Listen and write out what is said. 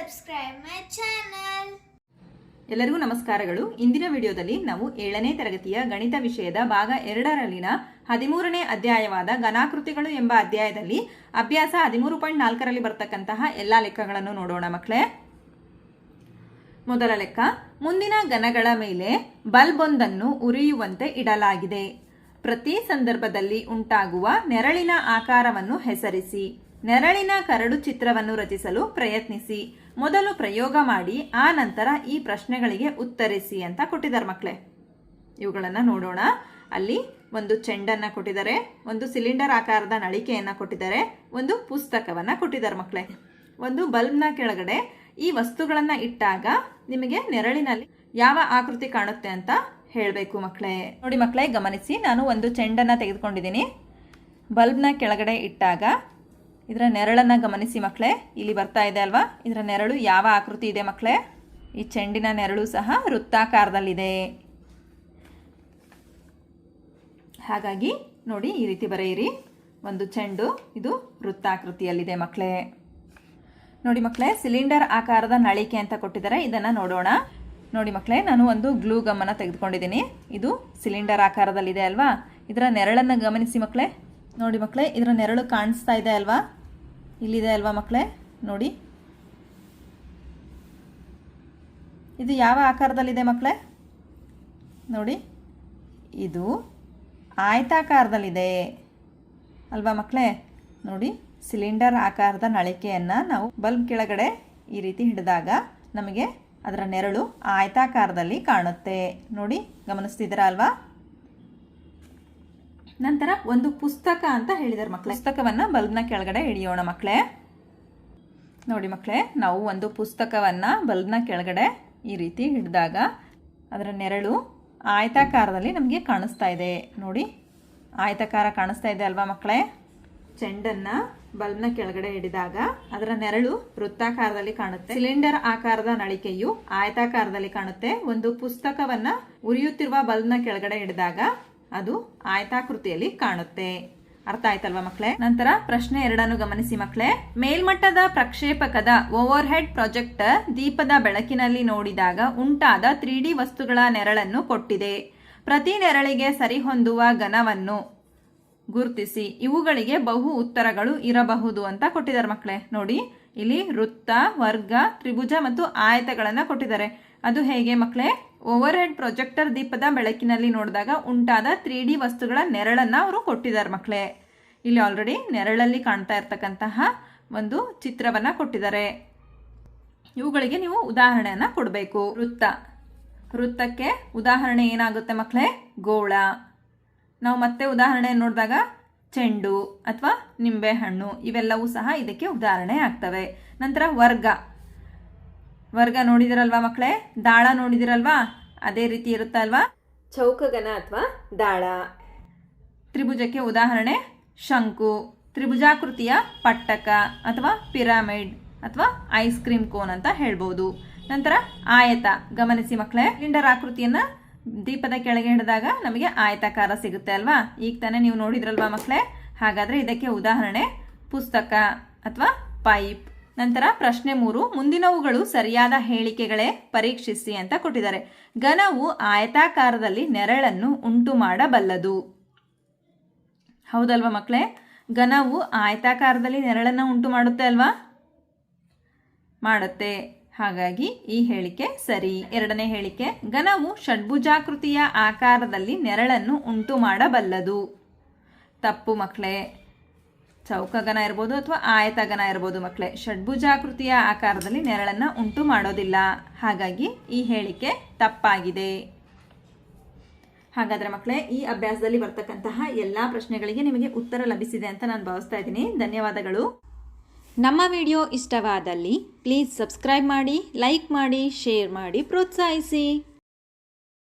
subscribe my channel ಎಲ್ಲರಿಗೂ ನಮಸ್ಕಾರಗಳು. ಇಂದಿನ ವಿಡಿಯೋದಲ್ಲಿ ನಾವು ಏಳನೇ ತರಗತಿಯ ಗಣಿತ ವಿಷಯದ ಭಾಗ ಎರಡರಲ್ಲಿನ ಹದಿಮೂರನೇ ಅಧ್ಯಾಯವಾದ ಘನಾಕೃತಿಗಳು ಎಂಬ ಅಧ್ಯಾಯದಲ್ಲಿ ಅಭ್ಯಾಸ ಹದಿಮೂರು ಪಾಯಿಂಟ್ ನಾಲ್ಕರಲ್ಲಿ ಬರ್ತಕ್ಕಂತಹ ಎಲ್ಲ ಲೆಕ್ಕಗಳನ್ನು ನೋಡೋಣ ಮಕ್ಕಳೇ. ಮೊದಲ ಲೆಕ್ಕ, ಮುಂದಿನ ಘನಗಳ ಮೇಲೆ ಬಲ್ಬ್ ಒಂದನ್ನು ಉರಿಯುವಂತೆ ಇಡಲಾಗಿದೆ. ಪ್ರತಿ ಸಂದರ್ಭದಲ್ಲಿ ಉಂಟಾಗುವ ನೆರಳಿನ ಆಕಾರವನ್ನು ಹೆಸರಿಸಿ, ನೆರಳಿನ ಕರಡು ಚಿತ್ರವನ್ನು ರಚಿಸಲು ಪ್ರಯತ್ನಿಸಿ. ಮೊದಲು ಪ್ರಯೋಗ ಮಾಡಿ, ಆ ನಂತರ ಈ ಪ್ರಶ್ನೆಗಳಿಗೆ ಉತ್ತರಿಸಿ ಅಂತ ಕೊಟ್ಟಿದ್ದಾರೆ ಮಕ್ಕಳೇ ಇವುಗಳನ್ನು ನೋಡೋಣ. ಅಲ್ಲಿ ಒಂದು ಚೆಂಡನ್ನು ಕೊಟ್ಟಿದ್ದಾರೆ, ಒಂದು ಸಿಲಿಂಡರ್ ಆಕಾರದ ನಳಿಕೆಯನ್ನು ಕೊಟ್ಟಿದ್ದಾರೆ, ಒಂದು ಪುಸ್ತಕವನ್ನು ಕೊಟ್ಟಿದ್ದಾರೆ ಮಕ್ಕಳೇ ಒಂದು ಬಲ್ಬ್ನ ಕೆಳಗಡೆ ಈ ವಸ್ತುಗಳನ್ನು ಇಟ್ಟಾಗ ನಿಮಗೆ ನೆರಳಿನಲ್ಲಿ ಯಾವ ಆಕೃತಿ ಕಾಣುತ್ತೆ ಅಂತ ಹೇಳಬೇಕು ಮಕ್ಕಳೇ ನೋಡಿ ಮಕ್ಕಳೇ ಗಮನಿಸಿ, ನಾನು ಒಂದು ಚೆಂಡನ್ನು ತೆಗೆದುಕೊಂಡಿದ್ದೀನಿ. ಬಲ್ಬ್ನ ಕೆಳಗಡೆ ಇಟ್ಟಾಗ ಇದರ ನೆರಳನ್ನು ಗಮನಿಸಿ ಮಕ್ಕಳೇ ಇಲ್ಲಿ ಬರ್ತಾ ಇದೆ ಅಲ್ವಾ? ಇದರ ನೆರಳು ಯಾವ ಆಕೃತಿ ಇದೆ ಮಕ್ಕಳೇ ಈ ಚೆಂಡಿನ ನೆರಳು ಸಹ ವೃತ್ತಾಕಾರದಲ್ಲಿದೆ. ಹಾಗಾಗಿ ನೋಡಿ ಈ ರೀತಿ ಬರೆಯಿರಿ. ಒಂದು ಚೆಂಡು, ಇದು ವೃತ್ತಾಕೃತಿಯಲ್ಲಿದೆ ಮಕ್ಕಳೇ ನೋಡಿ ಮಕ್ಕಳೇ ಸಿಲಿಂಡರ್ ಆಕಾರದ ನಳಿಕೆ ಅಂತ ಕೊಟ್ಟಿದ್ದಾರೆ. ಇದನ್ನು ನೋಡೋಣ. ನೋಡಿ ಮಕ್ಕಳೇ ನಾನು ಒಂದು ಗ್ಲೂ ಗಮ್ಮನ್ನು ತೆಗೆದುಕೊಂಡಿದ್ದೀನಿ. ಇದು ಸಿಲಿಂಡರ್ ಆಕಾರದಲ್ಲಿದೆ ಅಲ್ವಾ? ಇದರ ನೆರಳನ್ನು ಗಮನಿಸಿ ಮಕ್ಕಳೇ ನೋಡಿ ಮಕ್ಕಳೇ ಇದರ ನೆರಳು ಕಾಣಿಸ್ತಾ ಇದೆ ಅಲ್ವಾ? ಇಲ್ಲಿದೆ ಅಲ್ವಾ ಮಕ್ಕಳೇ? ನೋಡಿ. ಇದು ಯಾವ ಆಕಾರದಲ್ಲಿದೆ ಮಕ್ಕಳೇ? ನೋಡಿ. ಇದು ಆಯತಾಕಾರದಲ್ಲಿದೆ. ಅಲ್ವಾ ಮಕ್ಕಳೇ? ನೋಡಿ, ಸಿಲಿಂಡರ್ ಆಕಾರದ ನಳಿಕೆಯನ್ನು ನಾವು ಬಲ್ಬ್ ಕೆಳಗಡೆ ಈ ರೀತಿ ಹಿಡಿದಾಗ ನಮಗೆ ಅದರ ನೆರಳು ಆಯತಾಕಾರದಲ್ಲಿ ಕಾಣುತ್ತೆ. ನೋಡಿ, ಗಮನಿಸ್ತಿದ್ದೀರಾ ಅಲ್ವಾ? ನಂತರ ಒಂದು ಪುಸ್ತಕ ಅಂತ ಹೇಳಿದ್ದಾರೆ ಮಕ್ಕಳೇ. ಪುಸ್ತಕವನ್ನು ಬಲ್ಬ್ನ ಕೆಳಗಡೆ ಹಿಡಿಯೋಣ ಮಕ್ಕಳೇ. ನೋಡಿ ಮಕ್ಕಳೇ, ನಾವು ಒಂದು ಪುಸ್ತಕವನ್ನು ಬಲ್ಬ್ನ ಕೆಳಗಡೆ ಈ ರೀತಿ ಹಿಡಿದಾಗ ಅದರ ನೆರಳು ಆಯತಾಕಾರದಲ್ಲಿ ನಮಗೆ ಕಾಣಿಸ್ತಾ ಇದೆ. ನೋಡಿ, ಆಯತಾಕಾರ ಕಾಣಿಸ್ತಾ ಇದೆ ಅಲ್ವಾ ಮಕ್ಕಳೇ? ಚೆಂಡನ್ನು ಬಲ್ಬ್ನ ಕೆಳಗಡೆ ಹಿಡಿದಾಗ ಅದರ ನೆರಳು ವೃತ್ತಾಕಾರದಲ್ಲಿ ಕಾಣುತ್ತೆ. ಸಿಲಿಂಡರ್ ಆಕಾರದ ನಳಿಕೆಯು ಆಯತಾಕಾರದಲ್ಲಿ ಕಾಣುತ್ತೆ. ಒಂದು ಪುಸ್ತಕವನ್ನ ಉರಿಯುತ್ತಿರುವ ಬಲ್ಬ್ನ ಕೆಳಗಡೆ ಹಿಡಿದಾಗ ಅದು ಆಯತಾಕೃತಿಯಲ್ಲಿ ಕಾಣುತ್ತೆ. ಅರ್ಥ ಆಯ್ತಲ್ವಾ ಮಕ್ಕಳೇ ನಂತರ ಪ್ರಶ್ನೆ ಎರಡನ್ನು ಗಮನಿಸಿ ಮಕ್ಕಳೇ ಮೇಲ್ಮಟ್ಟದ ಪ್ರಕ್ಷೇಪಕದ ಓವರ್ ಹೆಡ್ ಪ್ರೊಜೆಕ್ಟರ್ ದೀಪದ ಬೆಳಕಿನಲ್ಲಿ ನೋಡಿದಾಗ ಉಂಟಾದ ತ್ರೀ ವಸ್ತುಗಳ ನೆರಳನ್ನು ಕೊಟ್ಟಿದೆ. ಪ್ರತಿ ನೆರಳಿಗೆ ಸರಿಹೊಂದುವ ಘನವನ್ನು ಗುರುತಿಸಿ. ಇವುಗಳಿಗೆ ಬಹು ಉತ್ತರಗಳು ಇರಬಹುದು ಅಂತ ಕೊಟ್ಟಿದ್ದಾರೆ ಮಕ್ಕಳೇ ನೋಡಿ, ಇಲ್ಲಿ ವೃತ್ತ, ವರ್ಗ, ತ್ರಿಭುಜ ಮತ್ತು ಆಯತಗಳನ್ನು ಕೊಟ್ಟಿದ್ದಾರೆ. ಅದು ಹೇಗೆ ಮಕ್ಕಳೇ ಓವರ್ ಹೆಡ್ ಪ್ರೊಜೆಕ್ಟರ್ ದೀಪದ ಬೆಳಕಿನಲ್ಲಿ ನೋಡಿದಾಗ ಉಂಟಾದ ತ್ರೀ ಡಿ ವಸ್ತುಗಳ ನೆರಳನ್ನು ಅವರು ಕೊಟ್ಟಿದ್ದಾರೆ ಮಕ್ಕಳೇ ಇಲ್ಲಿ ಆಲ್ರೆಡಿ ನೆರಳಲ್ಲಿ ಕಾಣ್ತಾ ಇರ್ತಕ್ಕಂತಹ ಒಂದು ಚಿತ್ರವನ್ನು ಕೊಟ್ಟಿದ್ದಾರೆ. ಇವುಗಳಿಗೆ ನೀವು ಉದಾಹರಣೆಯನ್ನು ಕೊಡಬೇಕು. ವೃತ್ತ. ವೃತ್ತಕ್ಕೆ ಉದಾಹರಣೆ ಏನಾಗುತ್ತೆ ಮಕ್ಕಳೇ ಗೋಳ. ನಾವು ಮತ್ತೆ ಉದಾಹರಣೆ ನೋಡಿದಾಗ ಚೆಂಡು ಅಥವಾ ನಿಂಬೆಹಣ್ಣು ಇವೆಲ್ಲವೂ ಸಹ ಇದಕ್ಕೆ ಉದಾಹರಣೆ ಆಗ್ತವೆ. ನಂತರ ವರ್ಗ. ವರ್ಗ ನೋಡಿದಿರಲ್ವಾ ಮಕ್ಕಳೇ? ದಾಳ ನೋಡಿದಿರಲ್ವಾ? ಅದೇ ರೀತಿ ಇರುತ್ತಲ್ವಾ ಚೌಕಗನ ಅಥವಾ ದಾಳ. ತ್ರಿಭುಜಕ್ಕೆ ಉದಾಹರಣೆ ಶಂಕು. ತ್ರಿಭುಜಾಕೃತಿಯ ಪಟ್ಟಕ ಅಥವಾ ಪಿರಾಮಿಡ್ ಅಥವಾ ಐಸ್ ಕ್ರೀಮ್ ಕೋನ್ ಅಂತ ಹೇಳ್ಬೋದು. ನಂತರ ಆಯತ ಗಮನಿಸಿ ಮಕ್ಕಳೇ. ಸಿಲಿಂಡರ್ ಆಕೃತಿಯನ್ನ ದೀಪದ ಕೆಳಗೆ ಹಿಡಿದಾಗ ನಮಗೆ ಆಯತಾಕಾರ ಸಿಗುತ್ತೆ ಅಲ್ವಾ? ಈಗ ತಾನೇ ನೀವು ನೋಡಿದ್ರಲ್ವಾ ಮಕ್ಕಳೇ? ಹಾಗಾದ್ರೆ ಇದಕ್ಕೆ ಉದಾಹರಣೆ ಪುಸ್ತಕ ಅಥವಾ ಪೈಪ್. ನಂತರ ಪ್ರಶ್ನೆ ಮೂರು, ಮುಂದಿನವುಗಳು ಸರಿಯಾದ ಹೇಳಿಕೆಗಳೇ ಪರೀಕ್ಷಿಸಿ ಅಂತ ಕೊಟ್ಟಿದ್ದಾರೆ. ಘನವು ಆಯತಾಕಾರದಲ್ಲಿ ನೆರಳನ್ನು ಉಂಟು ಮಾಡಬಲ್ಲದು. ಹೌದಲ್ವಾ ಮಕ್ಕಳೇ? ಘನವು ಆಯತಾಕಾರದಲ್ಲಿ ನೆರಳನ್ನು ಉಂಟು ಮಾಡುತ್ತೆ ಅಲ್ವಾ? ಮಾಡುತ್ತೆ. ಹಾಗಾಗಿ ಈ ಹೇಳಿಕೆ ಸರಿ. ಎರಡನೇ ಹೇಳಿಕೆ, ಘನವು ಷಡ್ಭುಜಾಕೃತಿಯ ಆಕಾರದಲ್ಲಿ ನೆರಳನ್ನು ಉಂಟು ಮಾಡಬಲ್ಲದು. ತಪ್ಪು ಮಕ್ಕಳೇ. ಚೌಕಗನ ಇರ್ಬೋದು ಅಥವಾ ಆಯತಗನ ಇರ್ಬೋದು ಮಕ್ಕಳೇ ಷಡ್ಭುಜಾಕೃತಿಯ ಆಕಾರದಲ್ಲಿ ನೆರಳನ್ನು ಉಂಟು ಮಾಡೋದಿಲ್ಲ. ಹಾಗಾಗಿ ಈ ಹೇಳಿಕೆ ತಪ್ಪಾಗಿದೆ. ಹಾಗಾದರೆ ಮಕ್ಕಳೇ ಈ ಅಭ್ಯಾಸದಲ್ಲಿ ಬರ್ತಕ್ಕಂತಹ ಎಲ್ಲ ಪ್ರಶ್ನೆಗಳಿಗೆ ನಿಮಗೆ ಉತ್ತರ ಲಭಿಸಿದೆ ಅಂತ ನಾನು ಭಾವಿಸ್ತಾ ಇದ್ದೀನಿ. ಧನ್ಯವಾದಗಳು. ನಮ್ಮ ವಿಡಿಯೋ ಇಷ್ಟವಾದಲ್ಲಿ ಪ್ಲೀಸ್ ಸಬ್ಸ್ಕ್ರೈಬ್ ಮಾಡಿ, ಲೈಕ್ ಮಾಡಿ, ಶೇರ್ ಮಾಡಿ, ಪ್ರೋತ್ಸಾಹಿಸಿ.